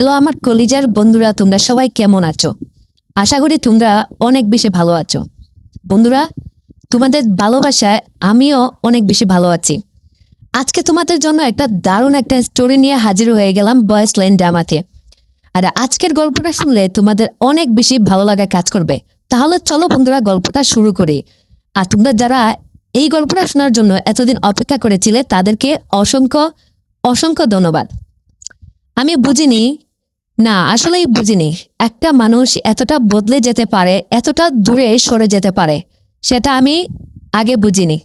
Hello আমার কলিজার বন্ধুরা, তোমরা সবাই কেমন আছো? আশা করি তোমরা অনেক বেশি ভালো আছো। বন্ধুরা, তোমাদের ভালোবাসায় আমিও অনেক বেশি ভালো আছি। আজকে তোমাদের জন্য একটা দারুণ একটা স্টোরি নিয়ে হাজির হয়ে গেলাম বয়েস লাইন ড্রামাতে। আর আজকের গল্পটা শুনলে তোমাদের অনেক বেশি ভালো লাগা কাজ করবে। তাহলে চলো বন্ধুরা, গল্পটা শুরু করি। আর তোমরা যারা এই গল্পটা শোনার জন্য এতদিন অপেক্ষা করেছিলে, তাদেরকে অসংখ্য অসংখ্য ধন্যবাদ। আমি বুঝিনি না, আসলেই বুঝিনি। একটা মানুষ এতটা বদলে যেতে পারে, এতটা দূরে সরে যেতে পারে, সেটা আমি আগে বুঝিনি।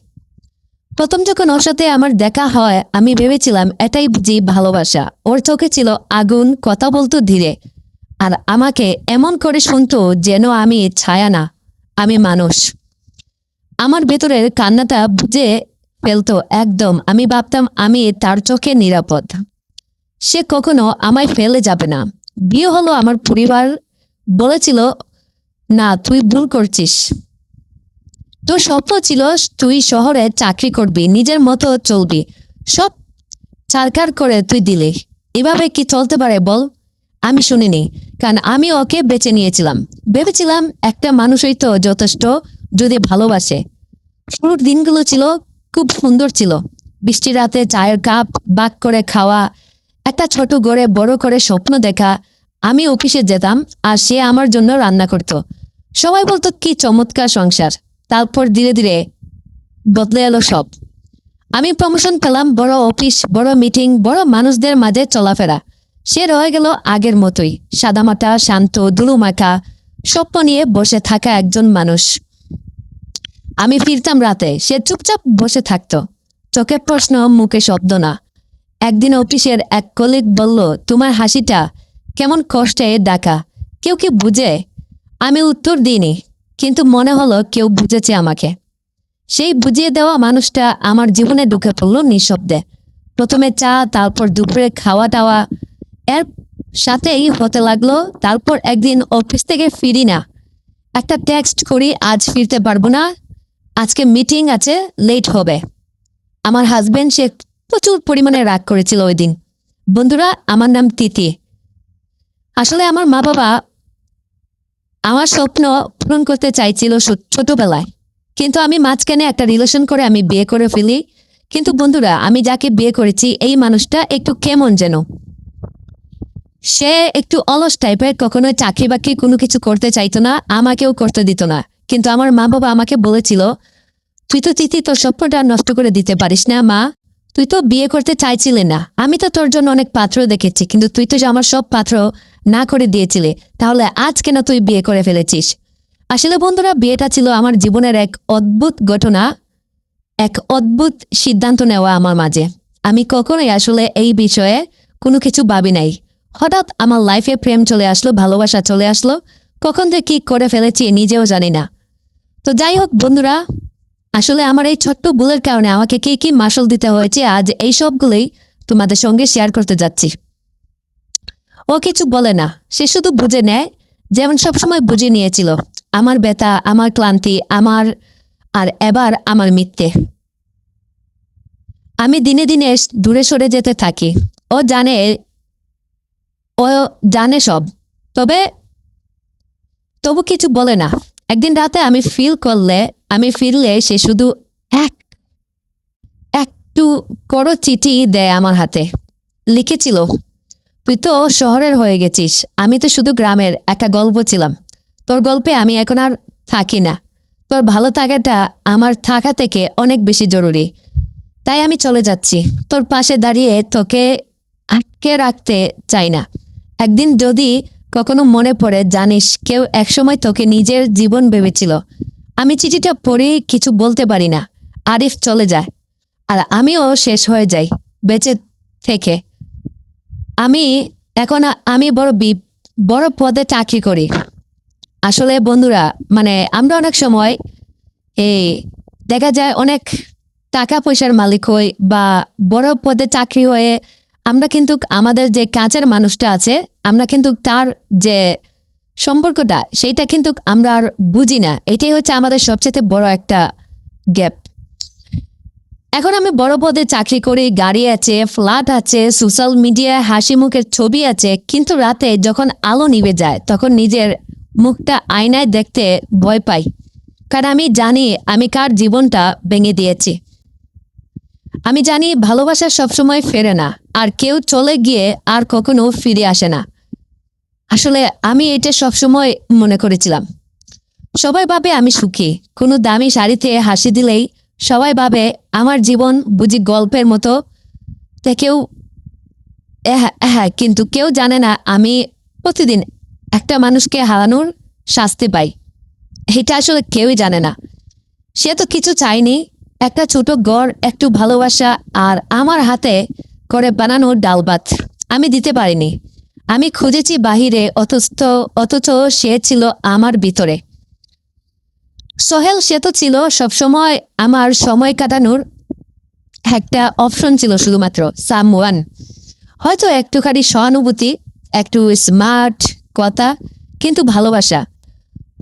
প্রথম যখন ওর সাথে আমার দেখা হয়, আমি ভেবেছিলাম এটাই বুঝি ভালোবাসা। ওর চোখে ছিল আগুন, কথা বলতো ধীরে। আর আমাকে এমন করে শুনতো যেন আমি ছায়া না, আমি মানুষ। আমার ভেতরের কান্নাটা বুঝে ফেলতো, একদম। আমি ভাবতাম আমি তার চোখে নিরাপদ। সে কখনো আমায় ফেলে যাবে না। বিয়ে হলো আমার পরিবার বলেছিল, না, তুই ভুল করছিস। তোর স্বপ্ন ছিল, তুই শহরে চাকরি করবি, নিজের মতো চলবি। সব চারকার করে তুই দিলে। এভাবে কি চলতে পারে বল? আমি শুনিনি, কারণ আমি ওকে বেছে নিয়েছিলাম। ভেবেছিলাম একটা মানুষই তো যথেষ্ট যদি ভালোবাসে। শুরুর দিনগুলো ছিল খুব সুন্দর ছিল। বৃষ্টি রাতে চায়ের কাপ বাক করে খাওয়া একটা ছোট ঘরে বড় করে স্বপ্ন দেখা, আমি অফিসে যেতাম আর সে আমার জন্য রান্না করত। সবাই বলতো, কি চমৎকার সংসার। তারপর ধীরে ধীরে বদলে এলো সব। আমি প্রমোশন পেলাম, বড় অফিস, বড় মিটিং বড় মানুষদের মাঝে চলাফেরা। সে রয়ে গেল আগের মতোই, সাদামাটা, শান্ত দুলুমাখা স্বপ্ন নিয়ে বসে থাকা একজন মানুষ। আমি ফিরতাম রাতে, সে চুপচাপ বসে থাকতো। চোখে প্রশ্ন, মুখে শব্দ না। একদিন অফিসের এক কলিগ বলল, তোমার হাসিটা কেমন কষ্টে ডাকা কেউ কি বুঝে? আমি উত্তর দিইনি, কিন্তু মনে হলো কেউ বুঝেছে আমাকে। সেই বুঝিয়ে দেওয়া মানুষটা আমার জীবনে ঢুকে পড়ল নিঃশব্দে। প্রথমে চা, তারপর দুপুরে খাওয়া টাওয়া এর সাথেই হতে লাগল, তারপর একদিন অফিস থেকে ফিরি না। একটা টেক্সট করি, আজ ফিরতে পারব না। আজকে মিটিং আছে লেট হবে। আমার হাজবেন্ড সে প্রচুর পরিমাণে রাগ করেছিল ওই দিন। বন্ধুরা, আমার নাম তিতি। আসলে আমার মা বাবা আমার স্বপ্ন পূরণ করতে চাইছিল ছোটবেলায়। কিন্তু আমি মাঝখানে একটা রিলেশন করে আমি বিয়ে করে ফেলি। কিন্তু বন্ধুরা, আমি যাকে বিয়ে করেছি, এই মানুষটা একটু কেমন যেন। সে একটু অলস টাইপের কখনো চাকরি বাকরি কোনো কিছু করতে চাইতো না, আমাকেও করতে দিত না। কিন্তু আমার মা বাবা আমাকে বলেছিল, তুই তো তিথি তোর স্বপ্নটা নষ্ট করে দিতে পারিস না, মা। তুই তো বিয়ে করতে চাইছিলে না। আমি তো তোর জন্য অনেক পাত্র দেখেছি, কিন্তু তুই তো আমার সব পাত্র না করে দিয়েছিলে, তাহলে আজ কেন তুই বিয়ে করে ফেলেছিস? আসলে বন্ধুরা, বিয়েটা ছিল আমার জীবনের এক অদ্ভুত ঘটনা, এক অদ্ভুত সিদ্ধান্ত নেওয়া আমার মাঝে। আমি কখনোই আসলে এই বিষয়ে কোনো কিছু ভাবি নাই। হঠাৎ আমার লাইফে প্রেম চলে আসলো, ভালোবাসা চলে আসলো, কখন যে কি করে ফেলেছি নিজেও জানি না। তো যাই হোক বন্ধুরা আসলে আমার এই ছোট্ট ভুলের কারণে আমাকে কি কি মাসল দিতে হয়েছে, আজ এই সবগুলোই তোমাদের সঙ্গে শেয়ার করতে যাচ্ছি। ও কিছু বলে না, সে শুধু বুঝে নেয়, যেমন সবসময় বুঝে নিয়েছিল, আমার ব্যথা, আমার ক্লান্তি, আমার আর এবার আমার মিথ্যে। আমি দিনে দিনে দূরে সরে যেতে থাকি। ও জানে ও জানে সব, তবে তবু কিছু বলে না। একদিন রাতে আমি ফিল করলে আমি ফিরলে সে শুধু এক, একটু করো চিঠি দেয় আমার হাতে। লিখেছিল, তুই তো শহরের হয়ে গেছিস, আমি তো শুধু গ্রামের একটা গল্প ছিলাম। তোর গল্পে আমি এখন আর থাকি না। তোর ভালো থাকাটা আমার থাকা থেকে অনেক বেশি জরুরি। তাই আমি চলে যাচ্ছি। তোর পাশে দাঁড়িয়ে তোকে আটকে রাখতে চাই না। একদিন যদি কখনো মনে পড়ে, জানিস কেউ একসময় তোকে নিজের জীবন ভেবেছিল। আমি চিঠিটা পড়ে কিছু বলতে পারি না। আরিফ চলে যায়। আর আমিও শেষ হয়ে যাই, বেঁচে থেকে। আমি, এখন আমি বড় বি, বড় পদে চাকরি করি। আসলে বন্ধুরা মানে আমরা অনেক সময় এই দেখা যায় অনেক টাকা পয়সার মালিক হই বা বড় পদে চাকরি হয়ে আমরা কিন্তু আমাদের যে কাছের মানুষটা আছে, আমরা কিন্তু তার যে সম্পর্কটা, সেইটা কিন্তু আমরা আর বুঝি না। এটাই হচ্ছে আমাদের সবচেয়ে বড় একটা গ্যাপ। এখন আমি বড় পদে চাকরি করি, গাড়ি আছে, ফ্ল্যাট আছে, সোশ্যাল মিডিয়ায় হাসি মুখের ছবি আছে, কিন্তু রাতে যখন আলো নিভে যায়, তখন নিজের মুখটা আয়নায় দেখতে ভয় পাই। কারণ আমি জানি আমি কার জীবনটা ভেঙে দিয়েছি। আমি জানি ভালোবাসা সবসময় ফেরে না, আর কেউ চলে গিয়ে আর কখনো ফিরে আসে না। আসলে আমি এটা সবসময় মনে করেছিলাম। সবাই ভাবে আমি সুখী। কোনো দামি শাড়িতে হাসি দিলেই সবাই ভাবে আমার জীবন বুঝি গল্পের মতো। হ্যাঁ হ্যাঁ কিন্তু কেউ জানে না আমি প্রতিদিন একটা মানুষকে হারানোর শাস্তি পাই। এটা আসলে কেউই জানে না। সে তো কিছু চায়নি। একটা ছোট গড় একটু ভালোবাসা আর আমার হাতে করে বানানো ডাল ভাত আমি দিতে পারিনি। আমি খুঁজেছি বাহিরে, অথচ অথচ সে ছিল আমার ভিতরে। সোহেল, সে তো ছিল সবসময় আমার সময় কাটানোর একটা অপশন ছিল শুধুমাত্র সাম ওয়ান হয়তো একটুখানি সহানুভূতি, একটু স্মার্ট কথা, কিন্তু ভালোবাসা।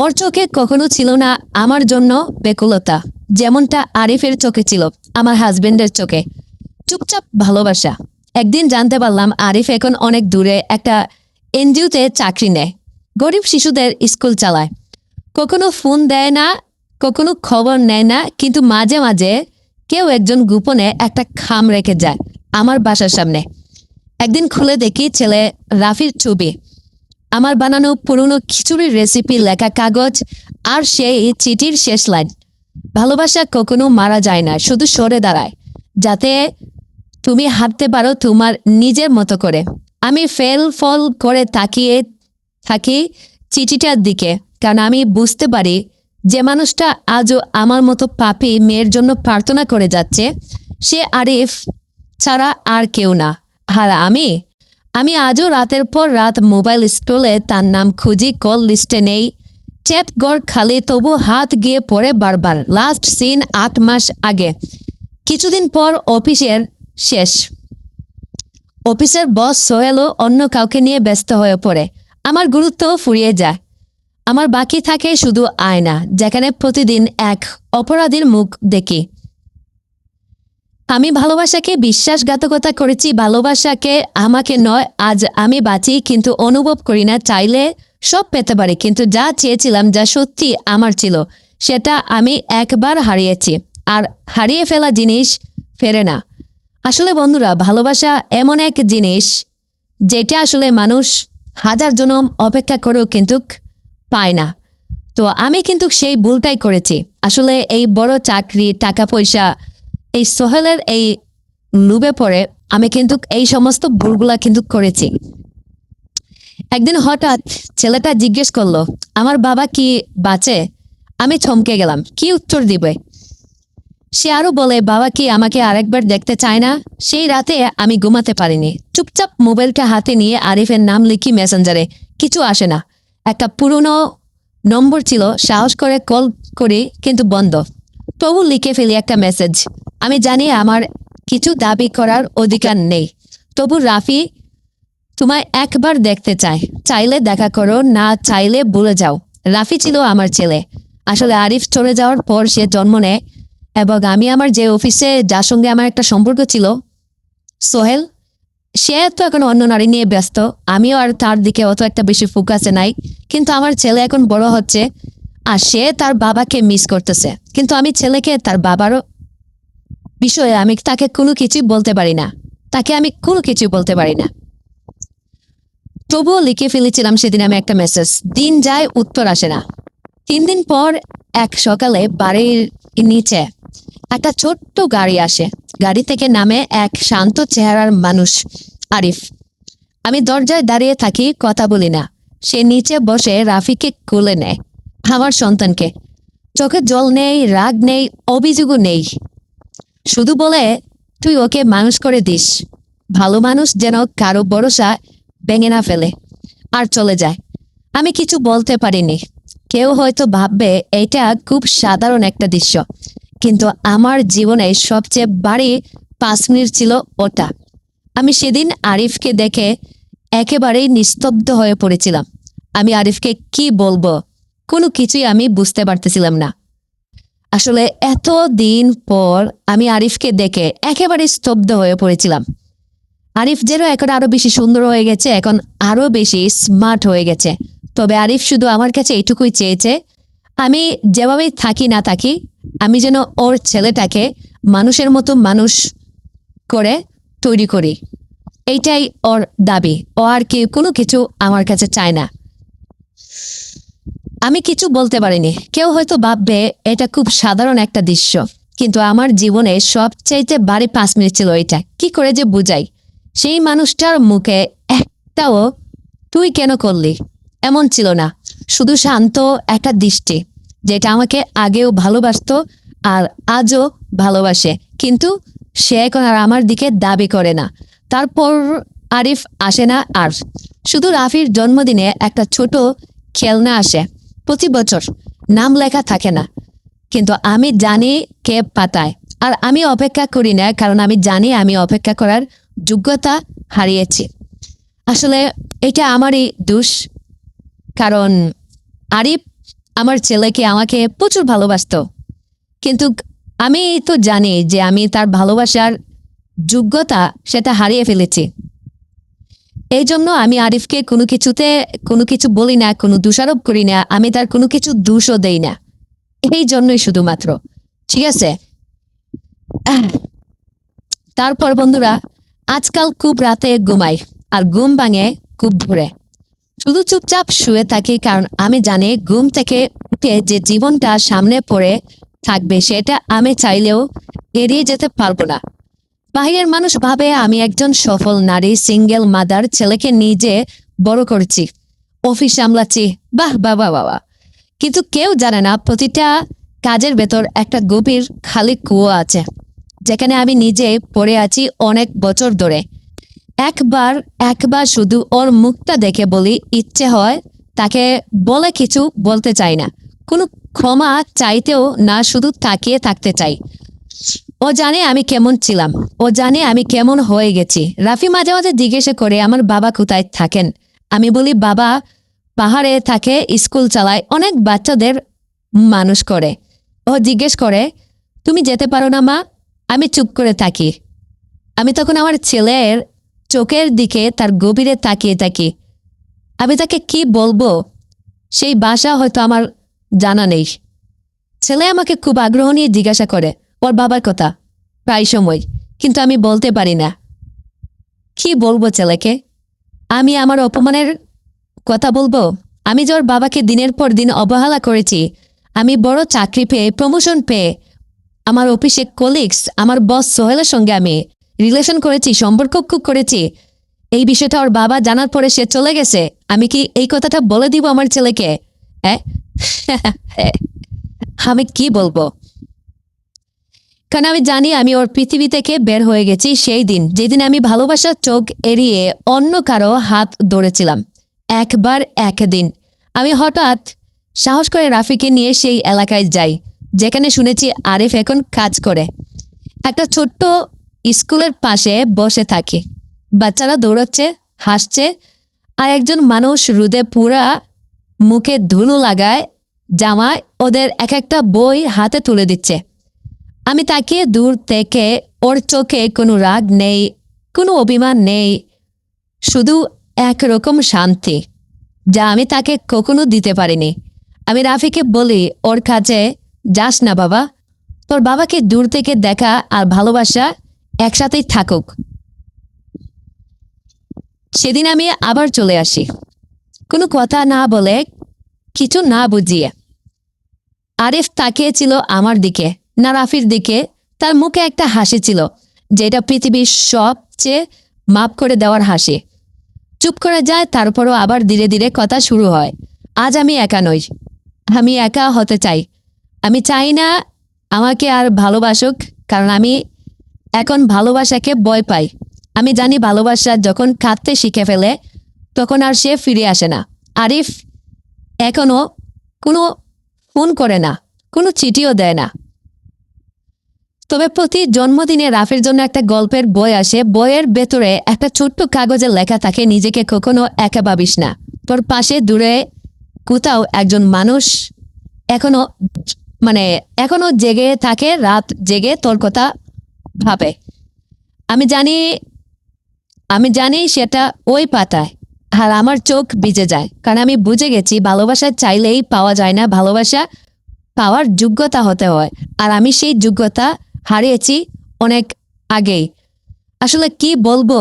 ওর চোখে কখনো ছিল না আমার জন্য বেকুলতা, যেমনটা আরিফের চোখে ছিল, আমার হাজবেন্ডের চোখে। চুপচাপ ভালোবাসা। একদিন জানতে পারলাম আরিফ এখন অনেক দূরে একটা এনজিওতে চাকরি নেয়। গরিব শিশুদের স্কুল চালায়। কখনো ফোন দেয় না, কখনো খবর নেয় না, কিন্তু মাঝে মাঝে কেউ একজন গোপনে একটা খাম রেখে যায় আমার বাসার সামনে। একদিন খুলে দেখি ছেলে রাফির ছবি। আমার বানানো পুরনো খিচুড়ির রেসিপি লেখা কাগজ আর সেই চিঠির শেষ লাইন। ভালোবাসা কখনো মারা যায় না, শুধু সরে দাঁড়ায়, যাতে তুমি হাঁটতে পারো তোমার নিজের মতো করে। আমি ফেল ফল করে তাকিয়ে থাকি চিঠিটার দিকে, কারণ আমি বুঝতে পারি যে মানুষটা আজও আমার মতো পাপি মেয়ের জন্য প্রার্থনা করে যাচ্ছে, সে আরিফ ছাড়া আর কেউ না। আর আমি? আমি আজও রাতের পর রাত মোবাইল স্ক্রলে তার নাম খুঁজি, কল লিস্টে নেই চ্যাট গড় খালি তবু হাত গিয়ে পড়ে বারবার। লাস্ট সিন আট মাস আগে। কিছুদিন পর অফিসের শেষ। অফিসের বস সোহেলও অন্য কাউকে নিয়ে ব্যস্ত হয়ে পড়ে। আমার গুরুত্ব ফুরিয়ে যায়। আমার বাকি থাকে শুধু আয়না, যেখানে প্রতিদিন এক অপরাধীর মুখ দেখি। আমি ভালোবাসাকে বিশ্বাসঘাতকতা করেছি, ভালোবাসাকে আমাকে নয়, আজ আমি বাঁচি, কিন্তু অনুভব করি না, চাইলে সব পেতে পারি, কিন্তু যা চেয়েছিলাম, যা সত্যি আমার ছিল, সেটা আমি একবার হারিয়েছি। আর হারিয়ে ফেলা জিনিস ফেরে না। আসলে বন্ধুরা, ভালোবাসা এমন এক জিনিস যেটা আসলে মানুষ হাজার জনম অপেক্ষা করেও কিন্তু পায় না। তো আমি কিন্তু সেই ভুলটাই করেছি। আসলে এই বড় চাকরি, টাকা পয়সা, এই সোহেলের এই লুবে পড়ে আমি কিন্তু এই সমস্ত ভুলগুলা কিন্তু করেছি। একদিন হঠাৎ ছেলেটা জিজ্ঞেস করল, আমার বাবা কি বাঁচে? আমি চমকে গেলাম। কি উত্তর দিবে? সে আরও বলে, বাবা কি আমাকে আরেকবার দেখতে চায় না? সেই রাতে আমি ঘুমাতে পারিনি। চুপচাপ মোবাইলটা হাতে নিয়ে আরিফের নাম লিখি মেসেঞ্জারে। কিছু আসে না। একটা পুরনো নম্বর ছিল, সাহস করে কল করি, কিন্তু বন্ধ। তবু লিখে ফেলি একটা মেসেজ। আমি জানি আমার কিছু দাবি করার অধিকার নেই। তবু রাফি তোমায় একবার দেখতে চায়। চাইলে দেখা করো, না চাইলে ভুলে যাও। রাফি ছিল আমার ছেলে। আসলে আরিফ চলে যাওয়ার পর সে জন্ম নেয়। এবং আমি আমার যে অফিসে, যার সঙ্গে আমার একটা সম্পর্ক ছিল, সোহেল, সে তো এখন অন্য নারী নিয়ে ব্যস্ত। আমিও আর তার দিকে অত একটা বেশি ফোকাসে নাই। কিন্তু আমার ছেলে এখন বড় হচ্ছে আর সে তার বাবাকে মিস করতেছে। কিন্তু আমি ছেলেকে, তার বাবারও বিষয়ে আমি তাকে কোনো কিছুই বলতে পারি না। তাকে আমি কোনো কিছু বলতে পারি না। তবুও লিখে ফেলেছিলাম সেদিন আমি একটা মেসেজ দিন যায় উত্তর আসে না। তিন দিন পর এক সকালে বাড়ির নিচে একটা ছোট্ট গাড়ি আসে। গাড়ি থেকে নামে এক শান্ত চেহারার মানুষ, আরিফ। আমি দরজায় দাঁড়িয়ে থাকি, কথা বলি না। সে নিচে বসে রাফিকে কোলে নেয়। আমার সন্তানকে। চোখে জল নেই, রাগ নেই, অভিযোগও নেই। শুধু বলে, তুই ওকে মানুষ করে দিস। ভালো মানুষ যেন কারও ভরসা ভেঙে না ফেলে আর চলে যায়। আমি কিছু বলতে পারিনি। কেউ হয়তো ভাববে এটা খুব সাধারণ একটা দৃশ্য। কিন্তু আমার জীবনে সবচেয়ে বাড়ি পাঁচ মিনিট ছিল ওটা। আমি সেদিন আরিফকে দেখে একেবারেই নিস্তব্ধ হয়ে পড়েছিলাম। আমি আরিফকে কি বলব? কোনো কিছুই আমি বুঝতে পারতেছিলাম না। আসলে এত দিন পর আমি আরিফকে দেখে একেবারে স্তব্ধ হয়ে পড়েছিলাম। আরিফ যেন এখন আরও বেশি সুন্দর হয়ে গেছে, এখন আরও বেশি স্মার্ট হয়ে গেছে। তবে আরিফ শুধু আমার কাছে এইটুকুই চেয়েছে আমি যেভাবেই থাকি না থাকি, আমি যেন ওর ছেলেটাকে মানুষের মতো মানুষ করে তৈরি করি। এইটাই ওর দাবি। ও আর কি কোনো কিছু আমার কাছে চায় না। আমি কিছু বলতে পারিনি। কেউ হয়তো ভাববে, এটা খুব সাধারণ একটা দৃশ্য, কিন্তু আমার জীবনে সবচাইতে বাড়ি পাঁচ মিনিট ছিল এটা। কি করে যে বুঝাই? সেই মানুষটার মুখে একটাও তুই কেন করলি? এমন ছিল না। শুধু শান্ত একটা দৃষ্টি। যেটা আমাকে আগেও ভালোবাসতো আর আজও ভালোবাসে। কিন্তু সে এখন আর আমার দিকে দাবি করে না। তারপর আরিফ আসে না আর। শুধু রাফির জন্মদিনে একটা ছোট খেলনা আসে। প্রতি বছর নাম লেখা থাকে না। কিন্তু আমি জানি কে পাতায়। আর আমি অপেক্ষা করি না, কারণ আমি জানি আমি অপেক্ষা করার যোগ্যতা হারিয়েছি। আসলে এটা আমারই দোষ। কারণ আরিফ আমার ছেলেকে আমাকে প্রচুর ভালোবাসতো। কিন্তু আমি তো জানি যে আমি তার ভালোবাসার যোগ্যতা সেটা হারিয়ে ফেলেছি। এই জন্য আমি আরিফকে কোনো কিছুতে, কোনো কিছু বলি না, কোনো দোষারোপ করি না, আমি তার কোনো কিছু দোষও দেই না। এই জন্যই শুধুমাত্র, ঠিক আছে? তারপর বন্ধুরা, আজকাল খুব রাতে ঘুমাই, আর ঘুম ভাঙে খুব ভোরে। শুধু চুপচাপ শুয়ে থাকি, কারণ আমি জানি ঘুম থেকে উঠে যে জীবনটা সামনে পড়ে থাকবে সেটা আমি চাইলেও এড়িয়ে যেতে পারব না। বাহিরের মানুষ ভাবে আমি একজন সফল নারী, সিঙ্গেল মাদার, ছেলেকে নিজে বড় করেছি, অফিস সামলাচ্ছি, বাহ বাবা বাবা কিন্তু কেউ জানে না প্রতিটা কাজের ভেতর একটা গভীর খালি কুয়ো আছে, যেখানে আমি নিজে পড়ে আছি অনেক বছর ধরে। একবার একবার শুধু ওর মুখটা দেখে বলি, ইচ্ছে হয় তাকে বলে কিছু বলতে চাই না। কোনো ক্ষমা চাইতেও না, শুধু তাকিয়ে থাকতে চাই। ও জানে আমি কেমন ছিলাম, ও জানে আমি কেমন হয়ে গেছি। রাফি মাঝে মাঝে জিজ্ঞেসে করে, আমার বাবা কোথায় থাকেন? আমি বলি, বাবা পাহাড়ে থাকে, স্কুল চালায়, অনেক বাচ্চাদের মানুষ করে। ও জিজ্ঞেস করে, তুমি যেতে পারো না মা? আমি চুপ করে থাকি। আমি তখন আমার ছেলের চোখের দিকে তার গভীরে তাকিয়ে থাকি আমি তাকে কি বলব? সেই বাসা হয়তো আমার জানা নেই। ছেলে আমাকে খুব আগ্রহ নিয়ে জিজ্ঞাসা করে, ওর বাবার কথা? প্রায় সময়, কিন্তু আমি বলতে পারি না। কি বলব ছেলেকে? আমি আমার অপমানের কথা বলব? আমি যে ওর বাবাকে দিনের পর দিন অবহেলা করেছি, আমি বড় চাকরি পেয়ে প্রমোশন পেয়ে, আমার অফিসে কলিগস আমার বস সোহেলের সঙ্গে আমি রিলেশন করেছি, সম্পর্ক খুব করেছি। এই বিষয়টা ওর বাবা জানার পরে সে চলে গেছে। আমি কি এই কথাটা বলে দিব আমার ছেলেকে? আমি কি বলব? কারণ আমি জানি আমি ওর পৃথিবী থেকে বের হয়ে গেছি সেই দিন। যেদিন আমি ভালোবাসার চোখ এড়িয়ে অন্য কারও হাত ধরেছিলাম। একবার একদিন। আমি হঠাৎ সাহস করে রাফিকে নিয়ে সেই এলাকায় যাই, যেখানে শুনেছি আরিফ এখন কাজ করে। একটা ছোট্ট স্কুলের পাশে বসে থাকি। বাচ্চারা দৌড়াচ্ছে, হাসছে আর একজন মানুষ রুদে পুরা মুখে ধুলো লাগায় জামায় ওদের এক একটা বই হাতে তুলে দিচ্ছে। আমি তাকে দূর থেকে ওর চোখে কোনো রাগ নেই, কোনো অভিমান নেই, শুধু একরকম শান্তি, যা আমি তাকে কখনো দিতে পারিনি। আমি রাফিকে বলি, ওর কাছে যাস না বাবা, তোর বাবাকে দূর থেকে দেখা আর ভালোবাসা একসাথেই থাকুক। সেদিন আমি আবার চলে আসি। কোনো কথা না বলে কিছু না বুঝিয়ে। আরিফ তাকিয়েছিল আমার দিকে, না রাফির দিকে। তার মুখে একটা হাসি ছিল, যেটা পৃথিবীর সবচেয়ে মাপ করে দেওয়ার হাসি। চুপ করে যায়, তারপরও আবার ধীরে ধীরে কথা শুরু হয়। আজ আমি একা নই, আমি একা হতে চাই। আমি চাই না আমাকে আর ভালোবাসুক, কারণ আমি এখন ভালোবাসাকে ভয় পাই আমি জানি ভালোবাসা যখন কাঁদতে শিখে ফেলে, তখন আর সে ফিরে আসে না। আরিফ এখনও কোনো ফোন করে না, কোনো চিঠিও দেয় না। তবে প্রতি জন্মদিনে রাফের জন্য একটা গল্পের বই আসে। বইয়ের ভেতরে একটা ছোট্ট কাগজে লেখা থাকে, নিজেকে কখনো একা ভাবিস না। তোর পাশে দূরে কোথাও একজন মানুষ এখনও মানে এখনও জেগে থাকে, রাত জেগে তোর কথা ভাবে। আমি জানি আমি জানি সেটা ওই পাতায়, আর আমার চোখ ভিজে যায়। কারণ আমি বুঝে গেছি, ভালোবাসা চাইলেই পাওয়া যায় না। ভালোবাসা পাওয়ার যোগ্যতা হতে হয়। আর আমি সেই যোগ্যতা হারিয়েছি অনেক আগেই। আসলে কি বলব?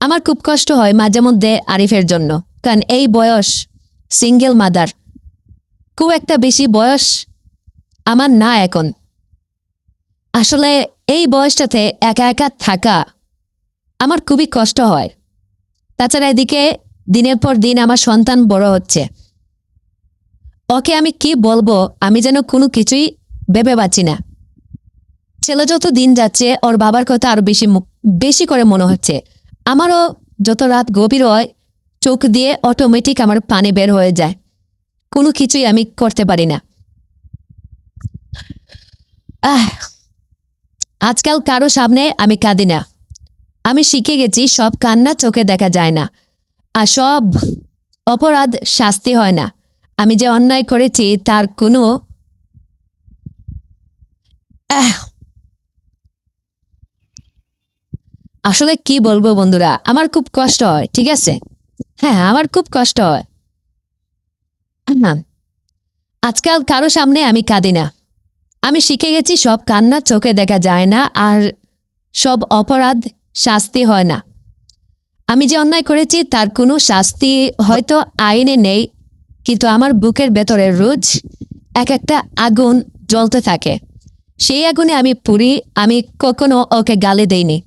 আমার খুব কষ্ট হয় মাঝে মধ্যে আরিফের জন্য। কারণ এই বয়স সিঙ্গেল মাদার খুব একটা বেশি বয়স আমার না এখন। আসলে এই বয়সটাতে একা একা থাকা আমার খুবই কষ্ট হয়। তাছাড়া এদিকে দিনের পর দিন আমার সন্তান বড় হচ্ছে। ওকে আমি কি বলব আমি যেন কোনো কিছুই ভেবে পাচ্ছি না। ছেলে যত দিন যাচ্ছে ওর বাবার কথা আরও বেশি বেশি করে মনে হচ্ছে। আমারও যত রাত গভীর হয়, চোখ দিয়ে অটোমেটিক আমার পানি বের হয়ে যায়। কোনো কিছুই আমি করতে পারি না। আহ আজকাল কারও সামনে আমি কাঁদি না। আমি শিখে গেছি সব কান্না চোখে দেখা যায় না। আর সব অপরাধ শাস্তি হয় না। আমি যে অন্যায় করেছি তার কোনো! আসলে কি বলব বন্ধুরা, আমার খুব কষ্ট হয়, ঠিক আছে? হ্যাঁ আমার খুব কষ্ট হ্যাঁ। আজকাল কারও সামনে আমি কাঁদি না। আমি শিখে গেছি, সব কান্না চোখে দেখা যায় না আর সব অপরাধ শাস্তি হয় না। আমি যে অন্যায় করেছি, তার কোনো শাস্তি হয়তো আইনে নেই, কিন্তু আমার বুকের ভেতরে রোজ এক একটা আগুন জ্বলতে থাকে। সেই আগুনে আমি পুরি, আমি কখনো ওকে গালে দেইনি।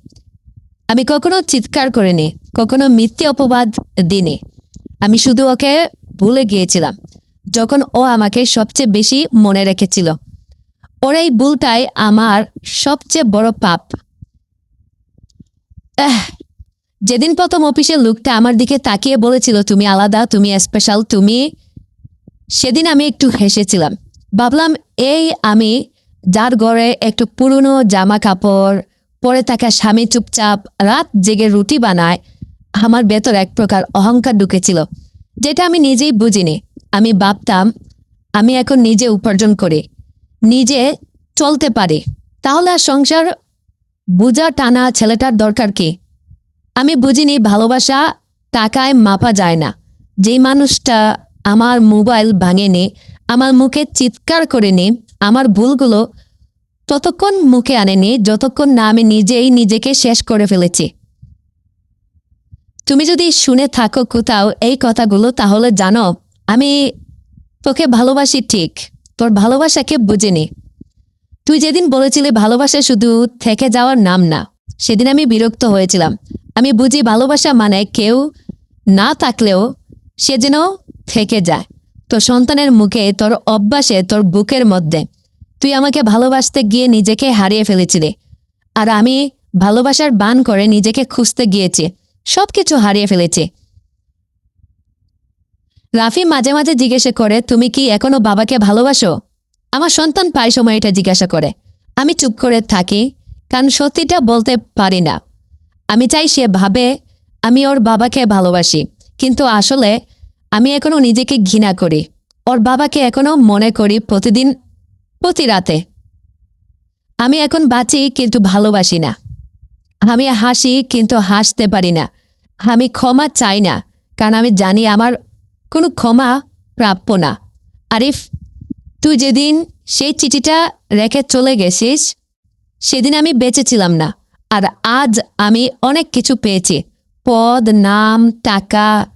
আমি কখনো চিৎকার করিনি, কখনো মিথ্যে অপবাদ দিইনি। আমি শুধু ওকে ভুলে গিয়েছিলাম, যখন ও আমাকে সবচেয়ে বেশি মনে রেখেছিল। ওর এই ভুলটাই আমার সবচেয়ে বড় পাপ। যেদিন প্রথম অফিসের লোকটা আমার দিকে তাকিয়ে বলেছিল, তুমি আলাদা, তুমি স্পেশাল তুমি সেদিন আমি একটু হেসেছিলাম। ভাবলাম, এই আমি যার ঘরে একটু পুরনো জামা কাপড় পরে থাকা স্বামী চুপচাপ রাত জেগে রুটি বানায়, আমার ভেতর এক প্রকার অহংকার ঢুকেছিল, যেটা আমি নিজেই বুঝিনি। আমি ভাবতাম, আমি এখন নিজে উপার্জন করি। নিজে চলতে পারে। তাহলে আর সংসার বুঝা টানা ছেলেটার দরকার কি? আমি বুঝিনি, ভালোবাসা টাকায় মাপা যায় না। যেই মানুষটা আমার মোবাইল ভাঙেনি, আমার মুখে চিৎকার করেনি, আমার ভুলগুলো ততক্ষণ মুখে আনেনি, যতক্ষণ না আমি নিজেই নিজেকে শেষ করে ফেলেছি। তুমি যদি শুনে থাকো কোথাও এই কথাগুলো, তাহলে জানো, আমি তোকে ভালোবাসি ঠিক। তোর ভালোবাসাকে বুঝিনি। তুই যেদিন বলেছিলি ভালোবাসা শুধু থেকে যাওয়ার নাম না, সেদিন আমি বিরক্ত হয়েছিলাম। আমি বুঝি ভালোবাসা মানে কেউ না থাকলেও সে যেন থেকে যায়। তোর সন্তানের মুখে, তোর অভ্যাসে, তোর বুকের মধ্যে। তুই আমাকে ভালোবাসতে গিয়ে নিজেকে হারিয়ে ফেলেছিলি। আর আমি ভালোবাসার বান করে নিজেকে খুঁজতে গিয়েছি। সবকিছু হারিয়ে ফেলেছি। রাফি মাঝে মাঝে জিজ্ঞাসা করে, তুমি কি এখনও বাবাকে ভালোবাসো? আমার সন্তান প্রায় সময় এটা জিজ্ঞাসা করে। আমি চুপ করে থাকি, কারণ সত্যিটা বলতে পারি না। আমি চাই সে ভাবে, আমি ওর বাবাকে ভালোবাসি, কিন্তু আসলে আমি এখনও নিজেকে ঘৃণা করি। ওর বাবাকে এখনও মনে করি প্রতিদিন, প্রতি রাতে। আমি এখন বাঁচি, কিন্তু ভালোবাসি না। আমি হাসি, কিন্তু হাসতে পারি না। আমি ক্ষমা চাই না, কারণ আমি জানি আমার কোনো ক্ষমা প্রাপ্য না। আরিফ, তুই যেদিন সেই চিঠিটা রেখে চলে গেছিস, সেদিন আমি বেঁচেছিলাম না। আর আজ আমি অনেক কিছু পেয়েছি। পদ, নাম, টাকা।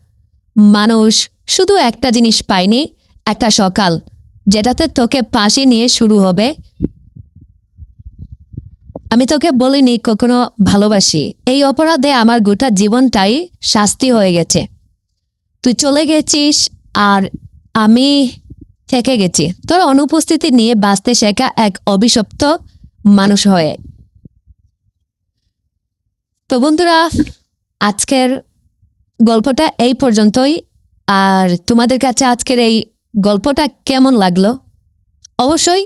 মানুষ শুধু একটা জিনিস পাইনি একটা সকাল, যেটাতে তোকে পাশে নিয়ে শুরু হবে। আমি তোকে বলিনি কখনো ভালোবাসি। এই অপরাধে আমার গোটা জীবনটাই শাস্তি হয়ে গেছে। তুই চলে গেছিস আর আমি থেকে গেছি। তোর অনুপস্থিতি নিয়ে বাঁচতে শেখা এক অভিশপ্ত মানুষ হয়ে। তো বন্ধুরা, আজকের গল্পটা এই পর্যন্তই। আর তোমাদের কাছে আজকের এই গল্পটা কেমন লাগল? অবশ্যই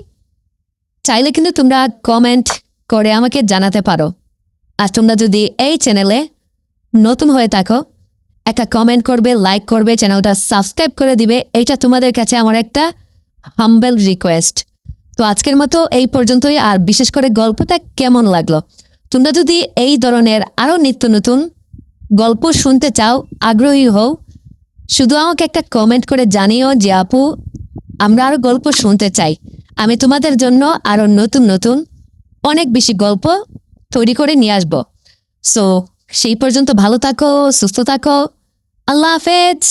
চাইলে কিন্তু তোমরা কমেন্ট করে আমাকে জানাতে পারো। আর তোমরা যদি এই চ্যানেলে নতুন হয়ে থাকো একটা কমেন্ট করবে লাইক করবে চ্যানেলটা সাবস্ক্রাইব করে দিবে। এটা তোমাদের কাছে আমার একটা হাম্বেল রিকোয়েস্ট তো আজকের মতো এই পর্যন্তই, আর বিশেষ করে গল্পটা কেমন লাগল? তোমরা যদি এই ধরনের আরও নিত্য নতুন গল্প শুনতে চাও, আগ্রহী হও, শুধু আমাকে একটা কমেন্ট করে জানিও যে, আপু, আমরা আরও গল্প শুনতে চাই। আমি তোমাদের জন্য আরও নতুন নতুন, অনেক বেশি গল্প তৈরি করে নিয়ে আসব। সো সেই পর্যন্ত ভালো থাকো, সুস্থ থাকো। আল্লাহ হাফেজ